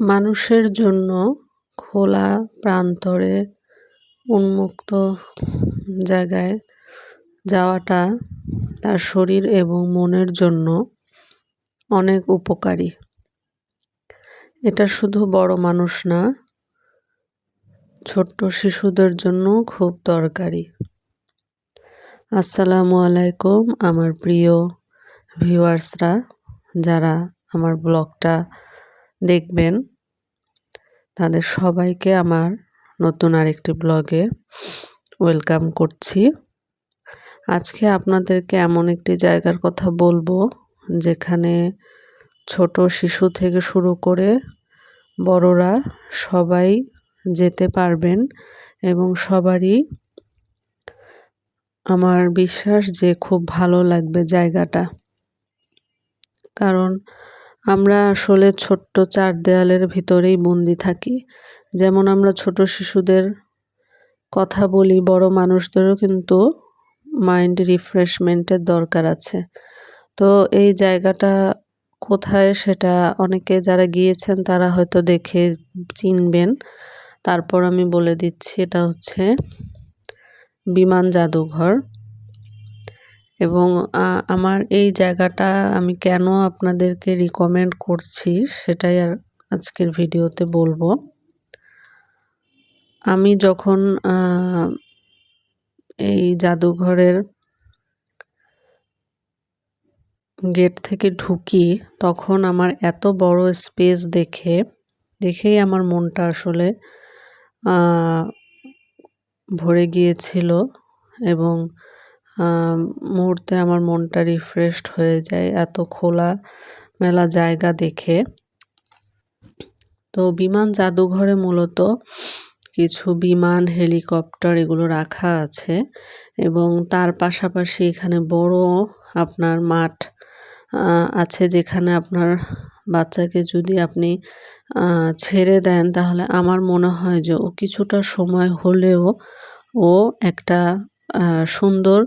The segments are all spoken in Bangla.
মানুষের জন্য খোলা প্রান্তরে উন্মুক্ত জায়গায় যাওয়াটা তার শরীর এবং মনের জন্য অনেক উপকারী। এটা শুধু বড় মানুষ না, ছোট্ট শিশুদের জন্য খুব দরকারি। আসসালামু আলাইকুম আমার প্রিয় ভিউয়ার্সরা, যারা আমার ব্লগটা দেখবেন। তাদের সবাইকে আমার নতুন আরেকটি ব্লগে ওয়েলকাম করছি। আজকে আপনাদেরকে এমন একটি জায়গার কথা বলব, যেখানে ছোট শিশু থেকে শুরু করে বড়রা সবাই যেতে পারবেন এবং সবারই আমার বিশ্বাস যে খুব ভালো লাগবে জায়গাটা। কারণ আমরা আসলে ছোট্ট চার দেয়ালের ভিতরেই বন্দি থাকি। যেমন আমরা ছোট শিশুদের কথা বলি, বড় মানুষদেরও কিন্তু মাইন্ড রিফ্রেশমেন্টের দরকার আছে। তো এই জায়গাটা কোথায় সেটা অনেকে যারা গিয়েছেন তারা হয়তো দেখে চিনবেন। তারপর আমি বলে দিচ্ছি, এটা হচ্ছে বিমান জাদুঘর। এবং আমার এই জায়গাটা আমি কেন আপনাদেরকে রিকমেন্ড করছি সেটাই আর আজকের ভিডিওতে বলব। আমি যখন এই জাদুঘরের গেট থেকে ঢুকি তখন আমার এত বড় স্পেস দেখে, দেখেই আমার মনটা আসলে ভরে গিয়েছিল এবং মুহূর্তে আমার মনটা রিফ্রেশড হয়ে যায় এত খোলা মেলা জায়গা দেখে। তো বিমান জাদুঘরে মূলত কিছু বিমান, হেলিকপ্টার এগুলো রাখা আছে এবং তার পাশাপাশি এখানে বড় আপনার মাঠ আছে যেখানে আপনার বাচ্চাকে যদি আপনি ছেড়ে দেন তাহলে আমার মনে হয় যে ও কিছুটা সময় হলেও ও একটা সুন্দর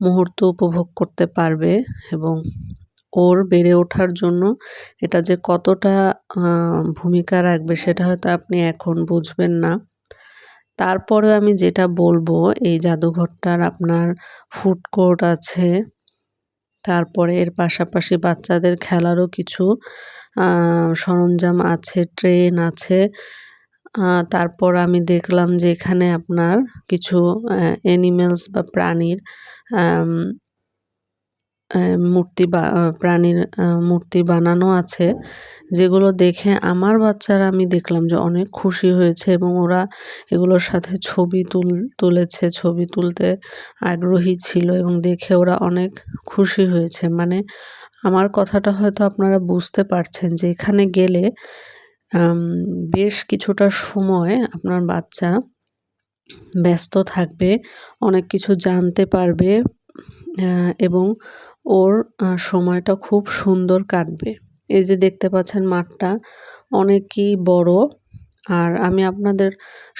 মুহূর্ত উপভোগ করতে পারবে এবং ওর বেড়ে ওঠার জন্য এটা যে কতটা ভূমিকা রাখবে সেটা হয়তো আপনি এখন বুঝবেন না। তারপরে আমি যেটা বলব, এই জাদুঘরটার আপনার ফুড কোর্ট আছে, তারপরে এর পাশাপাশি বাচ্চাদের খেলারও কিছু সরঞ্জাম আছে ট্রেন আছে তারপর আমি দেখলাম যে এখানে আপনার কিছু অ্যানিমেলস বা প্রাণীর মূর্তি বা প্রাণীর মূর্তি বানানো আছে, যেগুলো দেখে আমার বাচ্চারা আমি দেখলাম যে অনেক খুশি হয়েছে এবং ওরা এগুলোর সাথে ছবি তুল, তুলেছে, ছবি তুলতে আগ্রহী ছিল এবং দেখে ওরা অনেক খুশি হয়েছে। মানে আমার কথাটা হয়তো আপনারা বুঝতে পারছেন যে এখানে গেলে বেশ কিছুটা সময় আপনার বাচ্চা ব্যস্ত থাকবে, অনেক কিছু জানতে পারবে এবং ওর সময়টা খুব সুন্দর কাটবে। এই যে দেখতে পাচ্ছেন মাঠটা অনেকই বড়, আর আমি আপনাদের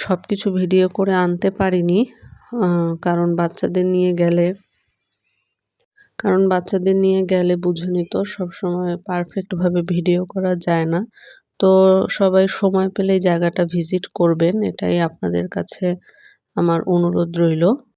সব কিছু ভিডিও করে আনতে পারিনি কারণ বাচ্চাদের নিয়ে গেলে, কারণ বাচ্চাদের নিয়ে গেলে বুঝুনি তো সবসময় পারফেক্টভাবে ভিডিও করা যায় না। তো সবাই সময় পেলে জায়গাটা ভিজিট করবেন এটাই আপনাদের কাছে আমার অনুরোধ রইল।